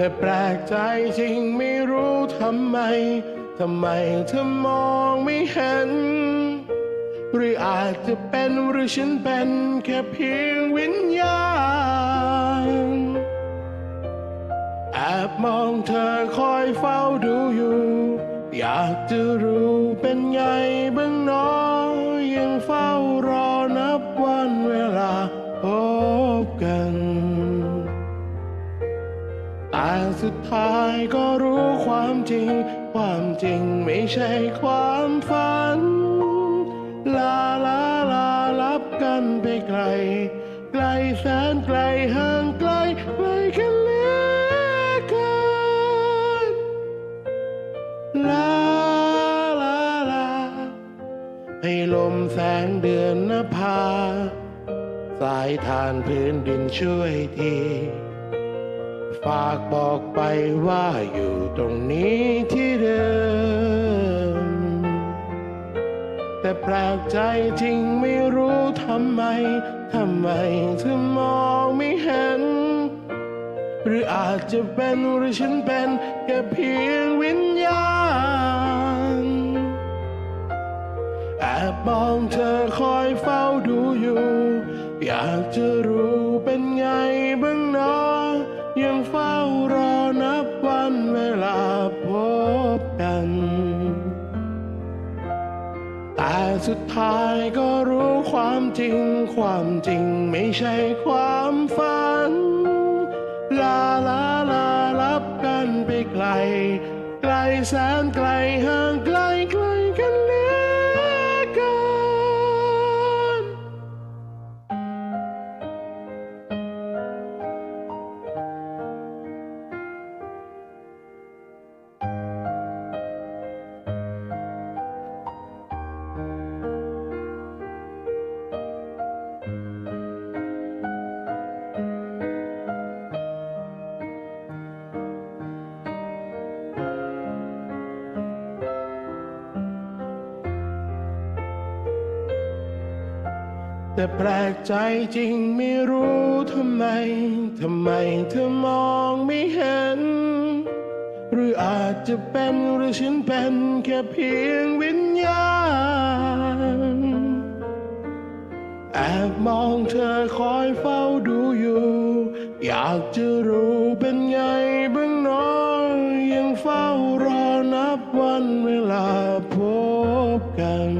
แต่แปลกใจจริงไม่รู้ทำไม ทำไมเธอมองไม่เห็น หรืออาจจะเป็นหรือฉันเป็นแค่เพียงวิญญาณ แอบมองเธอคอยเฝ้าดูอยู่ อยากจะรู้เป็น สุดท้ายก็รู้ความจริง ความจริงไม่ใช่ความฝัน ลาลาลาลับกันไปไกล ไกลแสนไกลห่างไกลไกลกันเหลือเกินลาลาลาให้ลมแสงเดือนนภาสายทานพื้นดินช่วยที ฝากบอกไปว่าอยู่ตรงนี้ที่เดิม แต่แปลกใจจริงไม่รู้ทำไม ทำไมเธอมองไม่เห็น หรืออาจจะเป็นหรือฉันเป็นแค่เพียงวิญญาณ แอบมองเธอคอยเฝ้าดูอยู่ อยากจะรารอนับวันเวลาพบกัน แต่สุดท้ายก็รู้ความจริง ความจริงไม่ใช่ความฝัน ลาลาลาลับกันไปไกล ไกลแสนไกลห่างไกล แต่แปลกใจจริงไม่รู้ทำไม ทำไมเธอมองไม่เห็น หรืออาจจะเป็นหรือฉันเป็นแค่เพียงวิญญาณ แอบมองเธอคอยเฝ้าดูอยู่ อยากจะรู้เป็นไงบ้างน้อยยังเฝ้ารอนับวันเวลาพบกัน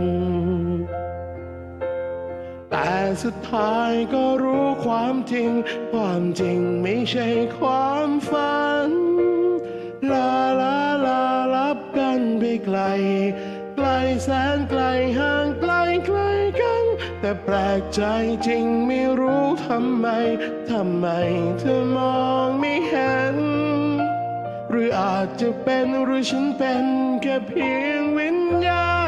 แต่สุดท้ายก็รู้ความจริง ความจริงไม่ใช่ความฝัน ลาลาลาลับกันไปไกล ไกลแสนไกลห่างไกลไกลกัน แต่แปลกใจจริงไม่รู้ทำไม ทำไมเธอมองไม่เห็น หรืออาจจะเป็นหรือฉันเป็นแค่เพียงวิญญาณ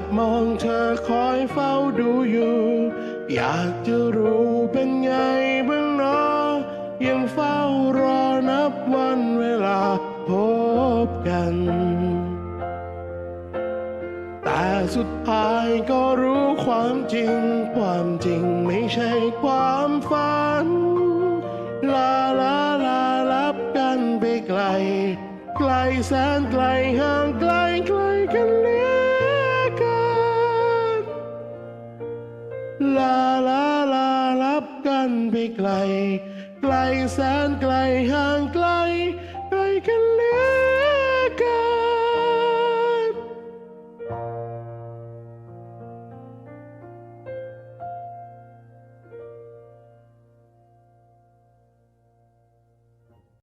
บมองเธอคอยเฝ้าดูอยู่ อยากจะรู้เป็นไงบ้างเนาะยังเฝ้ารอนับวันเวลาพบกัน แต่สุดท้ายก็รู้ความจริง ความจริงไม่ใช่ความฝัน ลาลาลาลับกันไปไกล ไกลแสนไกลห่างไกลไกลกันเลือ ไปไกล ไกลแสนไกลห่างไกล